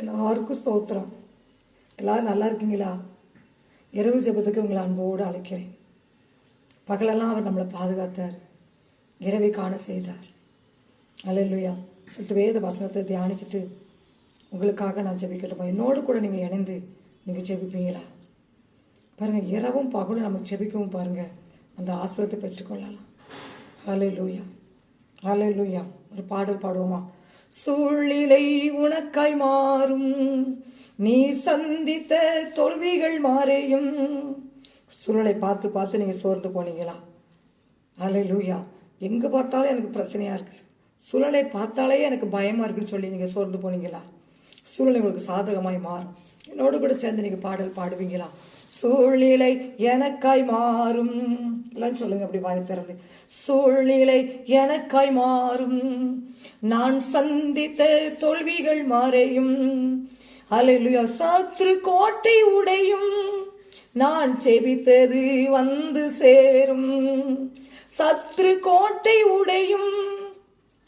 எல்லாருக்கும் ஸ்தோத்திரம். எல்லோரும் நல்லா இருக்கீங்களா? இரவு ஜெபத்துக்கு உங்களை அன்போடு அழைக்கிறேன். பகலெல்லாம் அவர் நம்மளை பாதுகாத்தார். இரவை காண செய்தார். அல்லையா சற்று வேத வசனத்தை தியானிச்சுட்டு உங்களுக்காக நான் ஜெபிக்கட்டுமா. என்னோடு கூட நீங்கள் இணைந்து நீங்கள் ஜெபிப்பீங்களா? பாருங்கள் இரவும் பகலும் நம்ம ஜெபிக்கவும் பாருங்கள் அந்த ஆசிரியத்தை பெற்றுக்கொள்ளலாம். ஹலே லூயா ஹலே லூயா ஒரு பாடல் பாடுவோமா? சூழ்நிலை உனக்காய் மாறும். நீ சந்தித்த தோல்விகள் மாறையும். சூழலை பார்த்து பார்த்து நீங்கள் சோர்ந்து போனீங்களா? அலை லூயா எங்கே பார்த்தாலும் எனக்கு பிரச்சனையாக இருக்குது. சூழலை பார்த்தாலே எனக்கு பயமாக இருக்குன்னு சொல்லி நீங்கள் சோர்ந்து போனீங்களா? சூழலை உங்களுக்கு சாதகமாய் மாறும். என்னோடு கூட சேர்ந்து நீங்கள் பாடல் பாடுவீங்களா? சூழ்நிலை எனக்காய் மாறும். எல்லாம் சொல்லுங்க அப்படி வாய் திறந்து. சூழ்நிலை எனக்காய் மாறும். நான் சந்தித்த தோல்விகள் மாறையும். அலையிலுயா சாத்ரு கோட்டை உடையும். நான் செபித்தது வந்து சேரும். சத்ரு கோட்டை உடையும்.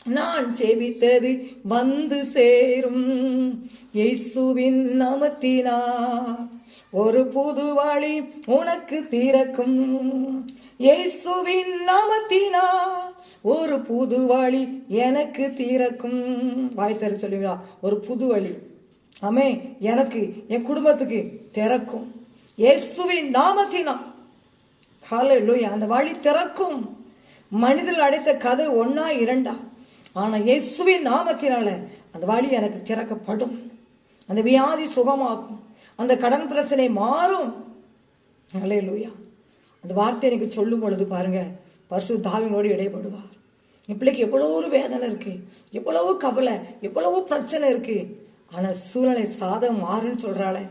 நான் செபித்தது வந்து சேரும். இயேசுவின் நாமத்தினார் ஒரு புது வழி உனக்கு திறக்கும். இயேசுவின் நாமத்தினார் ஒரு புது வழி எனக்கு திறக்கும் வாய் தர சொல்லுவீங்களா ஒரு புது வழி. அமே எனக்கு என் குடும்பத்துக்கு திறக்கும். இயேசுவின் நாமத்தினார் ஹalleluya. அந்த வழி திறக்கும். மனிதர்கள் அடைத்த கதை ஒன்னா இரண்டா? ஆனா இயேசுவின் நாமத்தினால அந்த வழி எனக்கு திறக்கப்படும். அந்த வியாதி சுகமாகும். அந்த கடன் பிரச்சனை மாறும். ஹalleluya. அந்த வார்த்தை எனக்கு சொல்லும் பொழுது பாருங்க பசு தாவினோடு இடைப்படுவார். என் பிள்ளைக்கு எவ்வளோ ஒரு வேதனை இருக்கு எவ்வளவோ கவலை எவ்வளவோ பிரச்சனை இருக்கு. ஆனால் சூழ்நிலை சாதம் மாறுன்னு சொல்றாளே.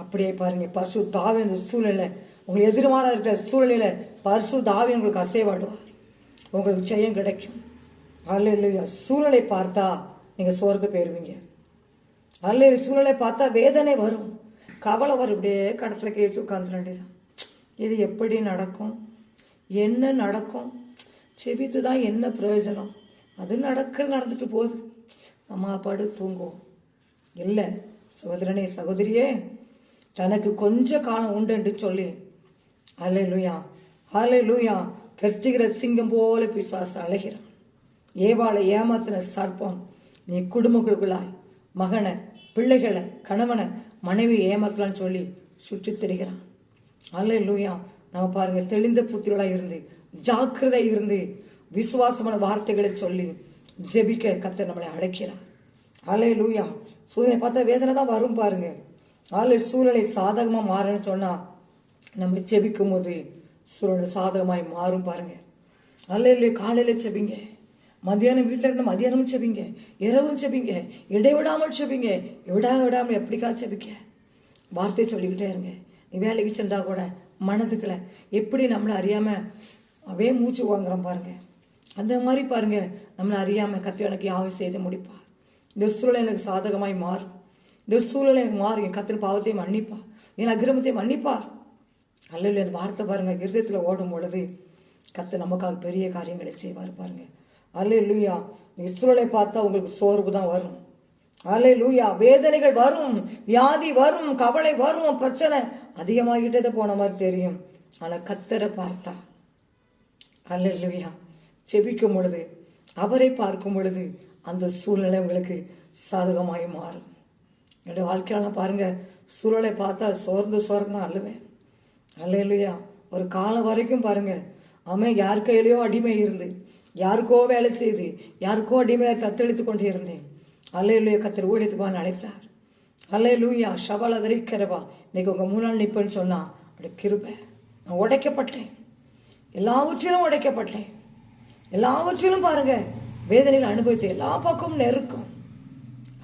அப்படியே பாருங்க பரிசு தாவி அந்த சூழ்நிலை உங்களுக்கு எதிர்மாறா இருக்கிற சூழ்நிலையில பரிசு தாவி உங்களுக்கு அசைவாடுவார். உங்களுக்கு ஜெயம் கிடைக்கும். அல்ல இல்லையா சூழ்நிலை பார்த்தா நீங்க சோர்ந்து போயிருவீங்க. அல்ல சூழ்நிலை பார்த்தா வேதனை வரும். கவலை வரும். இப்படியே கடத்துல கேட்டு உட்காந்துட வேண்டியதான் இது எப்படி நடக்கும்? என்ன நடக்கும்? செபித்து தான் என்ன பிரயோஜனம்? அது நடக்கிறது நடந்துட்டு போகுது. அம்மா பாடு தூங்குவோம் இல்லை சகோதரனே சகோதரியே தனக்கு கொஞ்ச காலம் உண்டு சொல்லி. அலை லூயா அலை லூயா கர்த்திகிற சிங்கம் போல பிசாசு அழகிறான். ஏவாளை ஏமாத்தின சர்ப்பம் நீ குடும்பங்களுக்குள்ளாய். மகனை பிள்ளைகளை கணவனை மனைவி ஏமாத்தலான்னு சொல்லி சுற்றித் திரிகிறான். அல்ல லூயா நம்ம பாருங்க தெளிந்த புத்திரலா இருந்து ஜாக்கிரதை இருந்து விசுவாசமான வார்த்தைகளை சொல்லி ஜெபிக்க கத்த நம்மளை அழைக்கிறார். அலே லூயா சூழ்நிலை பார்த்தா வேதனை தான் வரும் பாருங்க. ஆளு சூழ்நிலை சாதகமா மாறுன்னு சொன்னா நம்ம ஜெபிக்கும் போது சூழ்நிலை சாதகமாய் மாறும் பாருங்க. அல்ல காலையில செபிங்க மத்தியானம் வீட்டில் இருந்து மதியானமும் செபிங்க இரவும் செபிங்க இடைவிடாமல் செபிங்க விடா விடாமல் எப்படிக்கா செபிக்க வார்த்தை சொல்லிக்கிட்டே இருங்க. வேலைக்கு சென்றா கூட மனதுக்குள்ள எப்படி நம்மளை அறியாமல் அப்படியே மூச்சு வாங்குறோம் பாருங்க. அந்த மாதிரி பாருங்க நம்மளை அறியாமல் கத்தி எனக்கு யாவும் செய்து முடிப்பா. இந்த சூழலை எனக்கு சாதகமாய் மாறும். இந்த சூழல் எனக்கு மாறும். என் கத்திர பாவத்தை மன்னிப்பா. என் அக்கிரமத்தை மன்னிப்பார் அல்ல அந்த வார்த்தை பாருங்க இருதயத்தில் ஓடும் பொழுது கத்து நமக்காக பெரிய காரியங்களை செய்வார் பாருங்க. அல்ல லூயா சூழலை பார்த்தா உங்களுக்கு சோர்வு தான் வரும். அலை லூயா வேதனைகள் வரும் வியாதி வரும் கவலை வரும் பிரச்சனை அதிகமாகிட்டே போன மாதிரி தெரியும். ஆனா கத்தரை பார்த்தா அல்ல லூயா செபிக்கும் பொழுது அவரை பார்க்கும் பொழுது அந்த சூழ்நிலை உங்களுக்கு சாதகமாகி மாறும். என்னுடைய வாழ்க்கையெல்லாம் பாருங்க சூழலை பார்த்தா சோர்ந்து சோர்ந்து தான் அல்ல இல்லையா ஒரு காலம் வரைக்கும் பாருங்க அவன் யார் கையிலையோ அடிமை இருந்து யாருக்கோ வேலை செய்து யாருக்கோ அடிமையை தத்தெடுத்து கொண்டு இருந்தேன். அல்லையிலுயா கத்தர் ஊழியத்துவான் அழைத்தார். அல்லையிலூயா சவால் அதரிக்கிறவா இன்னைக்கு உங்கள் மூணாள் நிற்பேன்னு சொன்னா அப்படி கிருபை நான் உடைக்கப்பட்டேன். எல்லாவற்றிலும் உடைக்கப்பட்டேன். எல்லாவற்றிலும் பாருங்கள் வேதனையில் அனுபவித்து எல்லா பக்கமும் நெருக்கம்.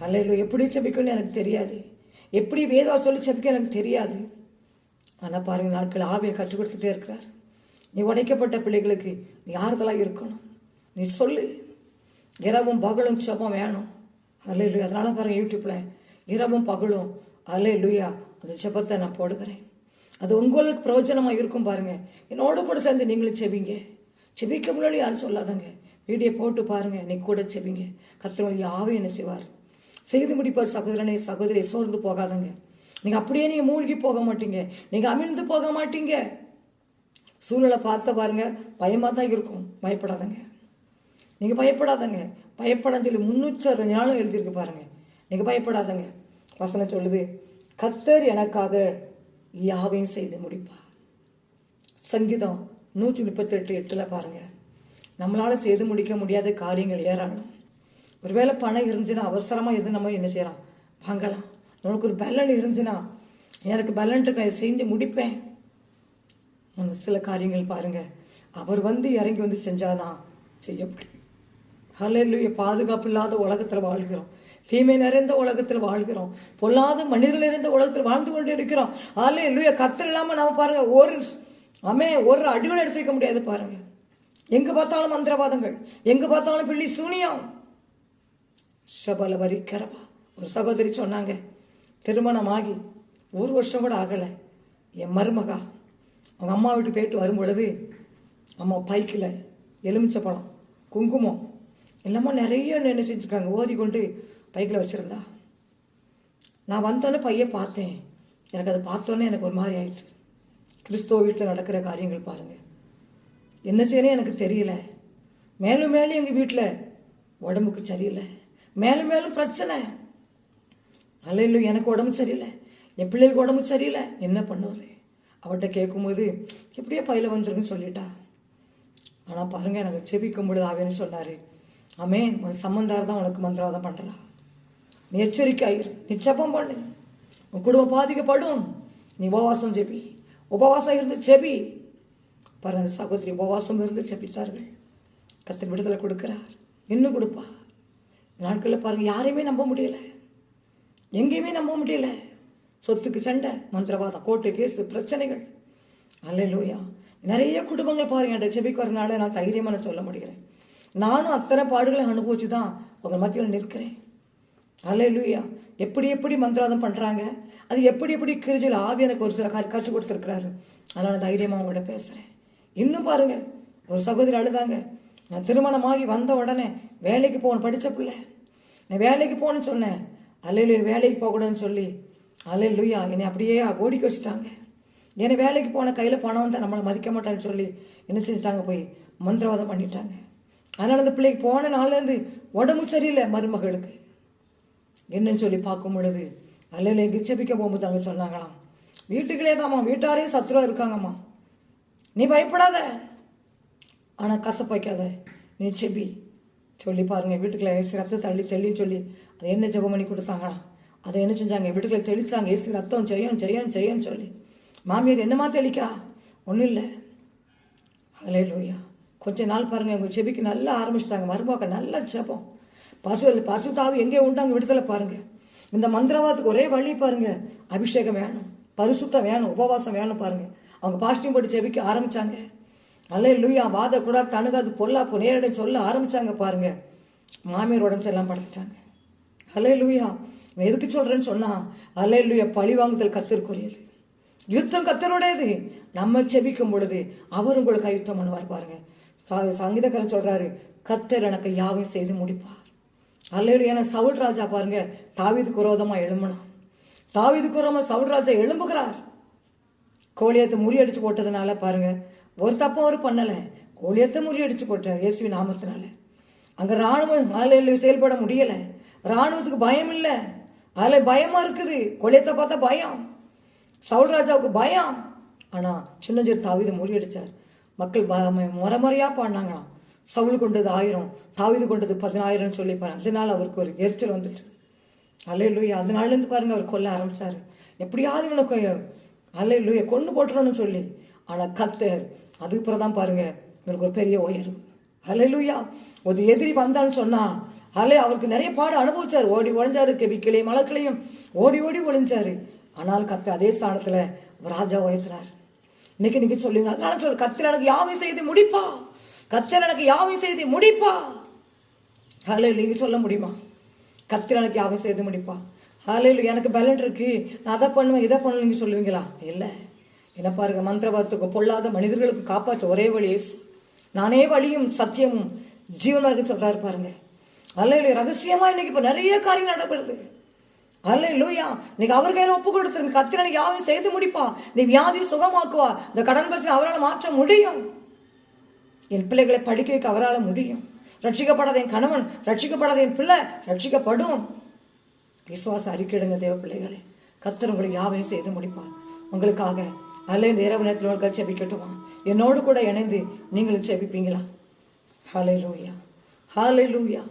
அல்லையிலு எப்படி செபிக்கணும்னு எனக்கு தெரியாது. எப்படி வேதா சொல்லி செபிக்க எனக்கு தெரியாது. ஆனால் பாருங்கள் நாட்கள் ஆவியை கற்றுக் கொடுத்துட்டே இருக்கிறார். நீ உடைக்கப்பட்ட பிள்ளைகளுக்கு நீ ஆறுதலாக இருக்கணும். நீ சொல்லு. இரவும் பகலும் செபம் வேணும். அல்ல அதனால பாருங்க யூடியூப்ல இரவும் பகலும் அலே லுயா அந்த செபத்தை நான் போடுகிறேன். அது உங்களுக்கு பிரயோஜனமாக இருக்கும் பாருங்க. என்னோட கூட சேர்ந்து நீங்களும் செவிங்க செபிக்க முன்னாடி யாரும் சொல்லாதங்க. வீடியோ போட்டு பாருங்க. நீ கூட செவிங்க கத்திரோடைய ஆவி என்ன செய்வார்? செய்து முடிப்பார் சகோதரனே சகோதரியை சோர்ந்து போகாதங்க. நீங்க அப்படியே நீங்க மூழ்கி போக மாட்டீங்க. நீங்க அமிழ்ந்து போக மாட்டீங்க. சூழலை பார்த்த பாருங்க பயமா தான் இருக்கும். பயப்படாதங்க. நீங்கள் பயப்படாதங்க. பயப்படாத முன்னூற்றி அறுபது நாளும் எழுதியிருக்கு பாருங்க. நீங்கள் பயப்படாதங்க. வசனம் சொல்லுது கத்தர் எனக்காக யாவையும் செய்து முடிப்பார். சங்கீதம் நூற்றி முப்பத்தெட்டு எட்டில் பாருங்க. நம்மளால் செய்து முடிக்க முடியாத காரியங்கள் ஏராளம். ஒருவேளை பணம் இருந்துச்சுன்னா அவசரமாக எது நம்ம என்ன செய்யலாம்? வாங்கலாம். நமக்கு ஒரு பலன் இருந்துச்சுன்னா எனக்கு பலன் இருக்கு நான் செஞ்சு முடிப்பேன். சில காரியங்கள் பாருங்க. அவர் வந்து இறங்கி வந்து செஞ்சாதான் செய்ய முடியும் ஹalleluya பாதுகாப்பு இல்லாத உலகத்தில் வாழ்கிறோம். தீமை நிறைந்த உலகத்தில் வாழ்கிறோம். பொல்லாத மனிதர்கள் நிறைந்த உலகத்தில் வாழ்ந்து கொண்டு இருக்கிறோம். ஹalleluya கத்தர் இல்லாமல் நம்ம பாருங்கள் ஒரு அமே ஒரு அடிவடை எடுத்து வைக்க முடியாது பாருங்கள் எங்கே பார்த்தாலும் மந்திரவாதங்கள் எங்கே பார்த்தாலும் பிள்ளி சூனியம். சபல வரி கரவா ஒரு சகோதரி சொன்னாங்க திருமணமாகி ஒரு வருஷம் கூட ஆகலை. என் மருமகா அவங்க அம்மா வீட்டு போயிட்டு வரும் பொழுது அம்மா பைக்கில் எலுமிச்சை பழம் குங்குமம் எல்லாமே நிறைய என்ன செஞ்சுருக்காங்க. ஓதி கொண்டு பைக்கில் வச்சுருந்தா. நான் வந்தோன்னே பையன் பார்த்தேன். எனக்கு அதை பார்த்தோன்னே எனக்கு ஒரு மாதிரி ஆயிடுச்சு. கிறிஸ்துவ வீட்டில் நடக்கிற காரியங்கள் பாருங்கள் என்ன செய்யணும் எனக்கு தெரியல. மேலும் மேலும் எங்கள் வீட்டில் உடம்புக்கு சரியில்லை. மேலும் மேலும் பிரச்சனை. அல்ல எனக்கு உடம்பு சரியில்லை. என் பிள்ளைகளுக்கு உடம்பு சரியில்லை. என்ன பண்ணுவார் அவர்கிட்ட கேட்கும்போது எப்படியோ பையில வந்துருக்குன்னு சொல்லிட்டா. ஆனால் பாருங்கள் எனக்கு செபிக்கும் பொழுது ஆவேன்னு சொன்னார் ஆமேன். உன் சம்பந்தார் தான் உனக்கு மந்திரவாதம் பண்ணுறா நீ எச்சரிக்கையாயிரு. நீ ஜெபம் பண்ணு. உன் குடும்பம் பாதிக்கப்படும். நீ உபவாசம் ஜெபி. உபவாசம் இருந்து ஜெபி. பாருங்க சகோதரி உபவாசம் இருந்து ஜெபித்தார்கள். கத்தர் விடுதலை கொடுக்கிறார். இன்னும் கொடுப்பா. நாட்களில் பாருங்க யாரையுமே நம்ப முடியல. எங்கேயுமே நம்ப முடியல. சொத்துக்கு சண்டை மந்திரவாதம் கோர்ட்டு கேஸு பிரச்சனைகள். அல்லையா நிறைய குடும்பங்கள் பாருங்க ஜெபிக்கு செபிக்கு வரனால நான் தைரியமாக நான் சொல்ல முடிகிறேன் நானும் அத்தனை பாடுகளை அனுபவிச்சு தான் உங்கள் மத்தியில் நிற்கிறேன். அல்ல லூயா எப்படி எப்படி மந்திரவாதம் பண்ணுறாங்க அது எப்படி எப்படி கிரிஜில் ஆவி எனக்கு ஒரு சில காரி கற்றுக் அதனால் அதனால நான் தைரியமாக உங்கள்கிட்ட பேசுகிறேன் இன்னும் பாருங்க. ஒரு சகோதரி அழுதாங்க. நான் திருமணமாகி வந்த உடனே வேலைக்கு போகணும். படித்த பிள்ளை. நான் வேலைக்கு போகணும்னு சொன்னேன். அல்லையில வேலைக்கு போகக்கூடாதுன்னு சொல்லி. அல்ல லுய்யா என்னை அப்படியே ஓடிக்க வச்சுட்டாங்க. என்னை வேலைக்கு போன கையில் பணம் வந்தால் நம்மளை மதிக்க மாட்டான்னு சொல்லி என்ன செஞ்சுட்டாங்க போய் மந்திரவாதம் பண்ணிட்டாங்க. அதனால் அந்த பிள்ளைக்கு போன நாள்லேருந்து உடம்பு சரியில்லை மருமகளுக்கு. என்னன்னு சொல்லி பார்க்கும் பொழுது அல்லையில எங்க செபிக்க போகும்போது அவங்க சொன்னாங்களாம் வீட்டுக்குள்ளே தாம்மா வீட்டாரே சத்துருவா இருக்காங்கம்மா. நீ பயப்படாத. ஆனால் கசப்பு நீ செபி. சொல்லி பாருங்க வீட்டுக்குள்ள ஏசி ரத்தம் தள்ளி தள்ளின்னு சொல்லி அதை என்ன ஜெபம் பண்ணி கொடுத்தாங்களாம். அதை என்ன செஞ்சாங்க? வீட்டுக்குள்ள தெளிச்சாங்க ஏசி ரத்தம் செய்யும் செய்யும் செய்யும் சொல்லி. மாமியார் என்னம்மா தெளிக்கா? ஒன்றும் இல்லை. அதிலே லோய்யா கொஞ்ச நாள் பாருங்க அவங்க செபிக்கு நல்லா ஆரம்பிச்சிட்டாங்க. மருமக நல்லா ஜெபம். பசு பசுதாவு எங்கே உண்டாங்க விடுதலை பாருங்க. இந்த மந்திரவாதத்துக்கு ஒரே வழி பாருங்க. அபிஷேகம் வேணும். பரிசுத்தம் வேணும் உபவாசம் வேணும் பாருங்க. அவங்க பாஸ்டிங் போட்டு செபிக்க ஆரம்பிச்சாங்க. நல்ல லூயா வாத கூட தணுகாது பொல்லாப்பு நேரடி சொல்ல ஆரம்பிச்சாங்க பாருங்க. மாமியார் உடம்பு சரியில்லாம படுத்துட்டாங்க. அல்ல லூயா நான் எதுக்கு சொல்றேன்னு சொன்னா அல்ல லூயா பழி வாங்குதல் கத்திற்குரியது யுத்தம் கத்தருடையது நம்ம செபிக்கும் பொழுது அவர் உங்களுக்கு யுத்தம் பண்ணுவார் பாருங்க. சங்கீதக்காரன் சொல்றாரு கத்தர் எனக்கு யாவையும் செய்து முடிப்பார்? அல்லையில ஏன்னா சவுல் ராஜா பாருங்க தாவீதுக்கு விரோதமா எழும்பினான். தாவீதுக்கு விரோதமா சவுல் ராஜா எழும்புகிறார். கோழியத்தை முறியடிச்சு போட்டதுனால பாருங்க ஒரு தப்பும் அவர் பண்ணல. கோழியத்தை முறியடிச்சு போட்டார் இயேசுவி நாமத்தினால. அங்க ராணுவம் அதில் செயல்பட முடியல. ராணுவத்துக்கு பயம் இல்லை. அதுல பயமா இருக்குது. கோழியத்தை பார்த்தா பயம். சவுல் ராஜாவுக்கு பயம். ஆனா சின்னஞ்சிறு தாவீது முறியடிச்சார் மக்கள் ப- முறை முறையா பாடினாங்க. சவுல் கொண்டது ஆயிரம் தாவீது கொண்டது பதினாயிரம் சொல்லி பாருங்க அதனால அவருக்கு ஒரு எரிச்சல் வந்துட்டு. அல்லையிலூயா அதனால இருந்து பாருங்க அவர் கொல்ல ஆரம்பிச்சாரு. எப்படியாவது இவனுக்கு அல்லையிலூயா கொண்டு போட்டுறோம்னு சொல்லி. ஆனா கத்தர் அதுக்கப்புறம் தான் பாருங்க இவருக்கு ஒரு பெரிய உயர்வு. அல்லையிலூயா ஒரு எதிரி வந்தான்னு சொன்னா அலை அவருக்கு நிறைய பாடு அனுபவிச்சாரு. ஓடி ஒளிஞ்சாரு கெபிக்கிளையும் மலக்களையும் ஓடி ஓடி ஒழிஞ்சாரு ஆனால் கத்த அதே ஸ்தானத்துல ராஜா உயர்த்தினார். இன்னைக்கு நீங்க சொல்லுங்க அதனால சொல்ற கத்தர் எனக்கு யாவையும் செய்து முடிப்பா. கத்திர எனக்கு யாவையும் செய்து முடிப்பா. ஹலோ நீங்க சொல்ல முடியுமா? கத்திர எனக்கு யாவும் செய்து முடிப்பா. ஹாலையில் எனக்கு பலன் இருக்கு. நான் அதை பண்ணுவேன் இதை பண்ணுவேன் நீங்க சொல்லுவீங்களா? இல்லை. என்ன பாருங்க மந்திரவாதத்துக்கு பொல்லாத மனிதர்களுக்கு காப்பாற்ற ஒரே வழி நானே வழியும் சத்தியமும். ஜீவனாக சொல்றாரு பாருங்க. அல்ல ரகசியமா இன்னைக்கு இப்ப நிறைய காரியம் நடைபெறுது அல்ல லூயா இன்னைக்கு அவர் கையில ஒப்பு கொடுத்துருங்க கத்திரனை யாவையும் செய்து முடிப்பா. இந்த வியாதியை சுகமாக்குவா. இந்த கடன் பிரச்சனை அவரால் மாற்ற முடியும். என் பிள்ளைகளை படிக்க வைக்க அவரால் முடியும். ரட்சிக்கப்படாத என் கணவன் ரட்சிக்கப்படாத என் பிள்ளை ரட்சிக்கப்படும். விசுவாச அறிக்கையிடுங்க தேவ பிள்ளைகளே. கத்தர் உங்களை யாவையும் செய்து முடிப்பார் உங்களுக்காக அல்ல இந்த இரவு நேரத்தில் உங்களுக்கு செபிக்கட்டுமா? என்னோடு கூட இணைந்து நீங்களும் செபிப்பீங்களா? ஹாலை லூயா ஹாலை லூயா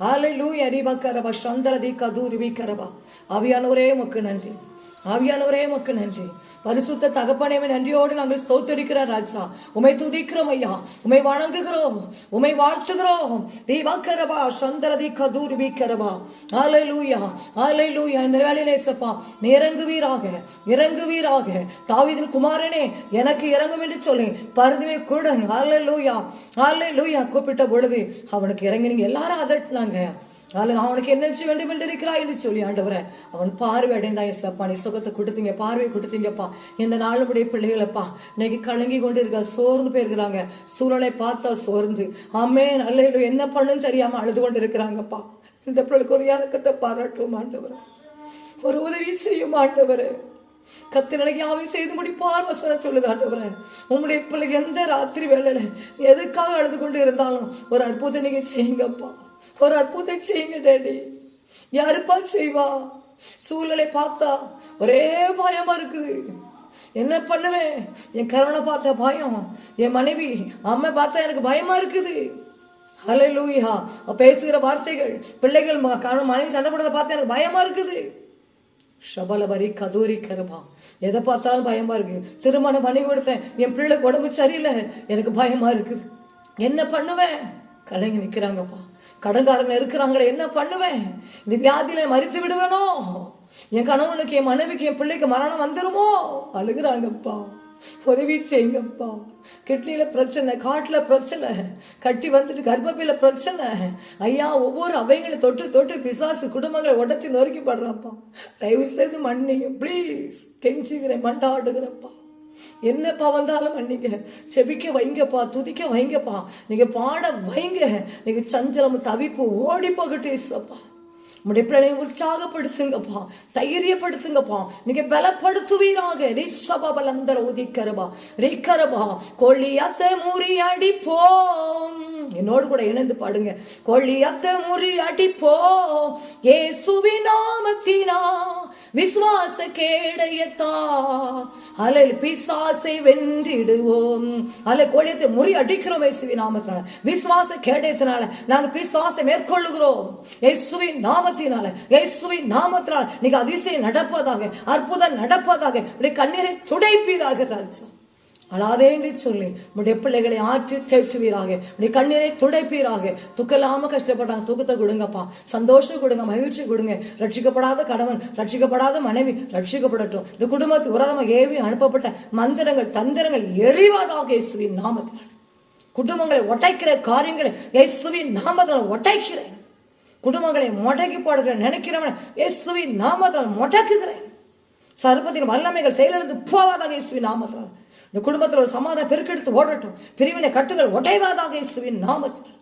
ஹாலே லூயா அறிவாக்கரபா சந்தரதி கதூரி வீக்கரபா அவியானவரே உமக்கு நன்றி ஆவியானவரே உமக்கு நன்றி. பரிசுத்த தகப்பனேமே நன்றியோடு நாங்கள் ஸ்தோத்தரிக்கிறார் ராஜா. உமை துதிக்கிறோம் ஐயா. உமை வணங்குகிறோம். உமை வாழ்த்துகிறோம். தீபாக்கரபா சந்தரதி கதூரி வீக்கரபா. ஆலை லூயா ஆலை லூயா இந்த வேலையிலே சப்பா இறங்குவீராக இறங்குவீராக. தாவிதின் குமாரனே எனக்கு இறங்கும் என்று சொல்லி பருதுமே குருடன் ஆலை லூயா ஆலை லூயா கூப்பிட்ட பொழுது அவனுக்கு இறங்கினீங்க எல்லாரும் அதட்டினாங்க அதில் நான் அவனுக்கு என்ன செய்ய வேண்டும் என்று இருக்கிறாய் என்று சொல்லி ஆண்டவரை அவன் பார்வை அடைந்தா எஸ்ப்பா நீ சுகத்தை கொடுத்தீங்க பார்வை கொடுத்தீங்கப்பா. இந்த நாளுடைய பிள்ளைகளப்பா இன்னைக்கு கலங்கி கொண்டு இருக்க சோர்ந்து போயிருக்கிறாங்க. சூழலை பார்த்தா சோர்ந்து. அம்மே நல்ல என்ன பண்ணுன்னு தெரியாம அழுது கொண்டு இருக்கிறாங்கப்பா இந்த பிள்ளைக்கு ஒரு இறக்கத்தை பாராட்டும் ஆண்டவரே. ஒரு உதவி செய்யும் கத்து கத்திரனை யாவையும் செய்து முடிப்பார் வசனம் சொல்லுது ஆண்டவரே. உங்களுடைய பிள்ளை எந்த ராத்திரி வேலையில எதுக்காக அழுது கொண்டு இருந்தாலும் ஒரு அற்புதம் நீங்க செய்யுங்கப்பா. ஒரு அற்புதம் செய்யுங்க டேடி. யாருப்பா செய்வா? சூழலை பார்த்தா ஒரே பயமா இருக்குது. என்ன பண்ணுவேன்? என் கருணை பார்த்த பயம். என் மனைவி அம்மை பார்த்தா எனக்கு பயமா இருக்குது. ஹalleluya பேசுகிற வார்த்தைகள் பிள்ளைகள் ம- கணவன் மனைவி சண்டை போடுறத பார்த்தா எனக்கு பயமா இருக்குது. ஷபலபரி கதூரி கருபா. எதை பார்த்தாலும் பயமா இருக்கு. திருமணம் பண்ணி கொடுத்தேன். என் பிள்ளைக்கு உடம்பு சரியில்லை. எனக்கு பயமா இருக்குது. என்ன பண்ணுவேன்? கலைஞர் நிக்கிறாங்கப்பா. கடன்காரங்க இருக்கிறாங்களே என்ன பண்ணுவேன்? இந்த வியாதியில மறித்து விடுவேனோ? என் கணவனுக்கு என் மனைவிக்கு என் பிள்ளைக்கு மரணம் வந்துருமோ? அழுகுறாங்கப்பா. உதவி செய்யுங்கப்பா. கிட்னில பிரச்சனை காட்டுல பிரச்சனை கட்டி வந்துட்டு கர்ப்பப்பையில பிரச்சனை. ஐயா ஒவ்வொரு அவைகளை தொட்டு தொட்டு பிசாசு குடும்பங்களை உடச்சி நொறுக்கி படுறாப்பா தயவு செய்து மன்னிங்க ப்ளீஸ் கெஞ்சிக்கிறேன் மண்டாடுகிறப்பா என்னப்பா வந்தாலும் நீங்க செபிக்க வைங்கப்பா துதிக்க வைங்கப்பா. நீங்க பாட வைங்க. நீங்க சஞ்சலம் தவிப்பு ஓடி போகட்டேசப்பா உங்களுடைய உடைய பிள்ளையை உற்சாகப்படுத்துங்கப்பா தைரியப்படுத்துங்கப்பா. நீங்க பலப்படுத்துவீராக. ரிஷப பலந்தர உதிக்கரபா ரிக்கரபா கொள்ளியத்தை முறியடிப்போம் என்னோடு கூட இணைந்து பாடுங்க. கொள்ளியத்தை முறியடிப்போம் ஏசுவி நாமத்தினா விசுவாச கேடயத்தா. அலை பிசாசை வென்றிடுவோம். அலை கோழியத்தை முறி அடிக்கிறோம் இயேசுவின் நாமத்தினால. விசுவாச கேடயத்தினால நாங்க பிசாசை மேற்கொள்ளுகிறோம். இயேசுவின் நாமத்தினால. இயேசுவின் நாமத்தினால. நீங்க அதிசயம் நடப்பதாக அற்புதம் நடப்பதாக உடைய கண்ணீரை துடைப்பீராக ராஜா. அழாதே என்று சொல்லி உடைய பிள்ளைகளை ஆற்றி தேற்றுவீராக. உடைய கண்ணீரை துடைப்பீராக. துக்கலாம கஷ்டப்பட்டாங்க துக்கத்தை கொடுங்கப்பா. சந்தோஷம் கொடுங்க மகிழ்ச்சி கொடுங்க. ரட்சிக்கப்படாத கணவன் ரட்சிக்கப்படாத மனைவி ரட்சிக்கப்படட்டும். இந்த குடும்பத்துக்கு உரதமாக ஏவி அனுப்பப்பட்ட மந்திரங்கள் தந்திரங்கள் எரிவதாக இயேசுவின் நாமத்தினால். குடும்பங்களை ஒட்டைக்கிற காரியங்களை இயேசுவின் நாமத்தினால் ஒட்டைக்கிறேன். குடும்பங்களை முடக்கி போடுகிற நினைக்கிறவன் இயேசுவின் நாமத்தினால் முடக்குகிறேன். சர்ப்பத்தின் வல்லமைகள் செயலிழந்து போவாதாக இயேசுவின் நாமத்தினால் இந்த குடும்பத்தில் ஒரு சமாதானம் பெருக்கெடுத்து ஓடட்டும். பிரிவினை கட்டுகள் ஒட்டைவாதாக இயேசுவின் நாமத்தினால்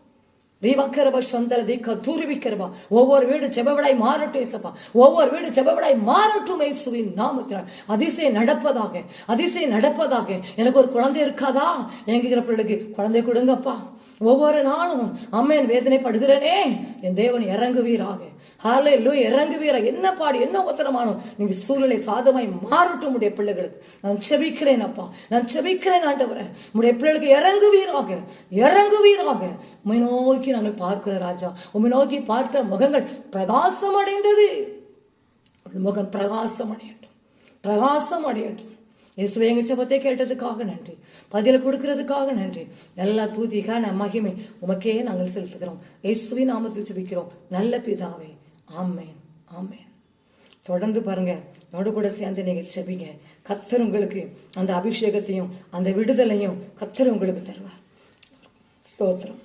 தீபக்கரப சந்தர தீக்க தூருவிக்கிறபா ஒவ்வொரு வீடு செபவிடாய் மாறட்டும் ஏசப்பா ஒவ்வொரு வீடு செபவிடாய் மாறட்டும் இயேசுவின் நாமத்தினால் அதிசயம் நடப்பதாக அதிசயம் நடப்பதாக. எனக்கு ஒரு குழந்தை இருக்காதா? என்கிற பிள்ளைக்கு குழந்தை கொடுங்கப்பா. ஒவ்வொரு நாளும் அம்மையின் வேதனை படுகிறேனே என் தேவன் இறங்குவீராக. ஹாலே லூ இறங்குவீரா. என்ன பாடு என்ன உத்தரமானோ நீங்க சூழ்நிலை சாதமாய் மாறட்டும் உடைய பிள்ளைகளுக்கு. நான் செபிக்கிறேன் அப்பா. நான் செபிக்கிறேன் ஆண்டவரை. உடைய பிள்ளைகளுக்கு இறங்குவீராக. இறங்குவீராக. உண்மை நோக்கி நாங்கள் பார்க்கிற ராஜா. உண்மை நோக்கி பார்த்த முகங்கள் பிரகாசம் அடைந்தது முகம் பிரகாசம் அடையட்டும் பிரகாசம் அடையட்டும் இயேசுவை எங்கள் ஜபத்தை கேட்டதுக்காக நன்றி. பதில் கொடுக்கிறதுக்காக நன்றி. எல்லா தூதிகான மகிமை உமக்கே நாங்கள் செலுத்துகிறோம். இயேசுவின் நாமத்தில் ஜபிக்கிறோம். நல்ல பிதாவே ஆமேன் ஆமேன். தொடர்ந்து பாருங்க. என்னோட கூட சேர்ந்து நீங்கள் செபிங்க கத்தர் உங்களுக்கு அந்த அபிஷேகத்தையும் அந்த விடுதலையும் கத்தர் உங்களுக்கு தருவார். ஸ்தோத்திரம்.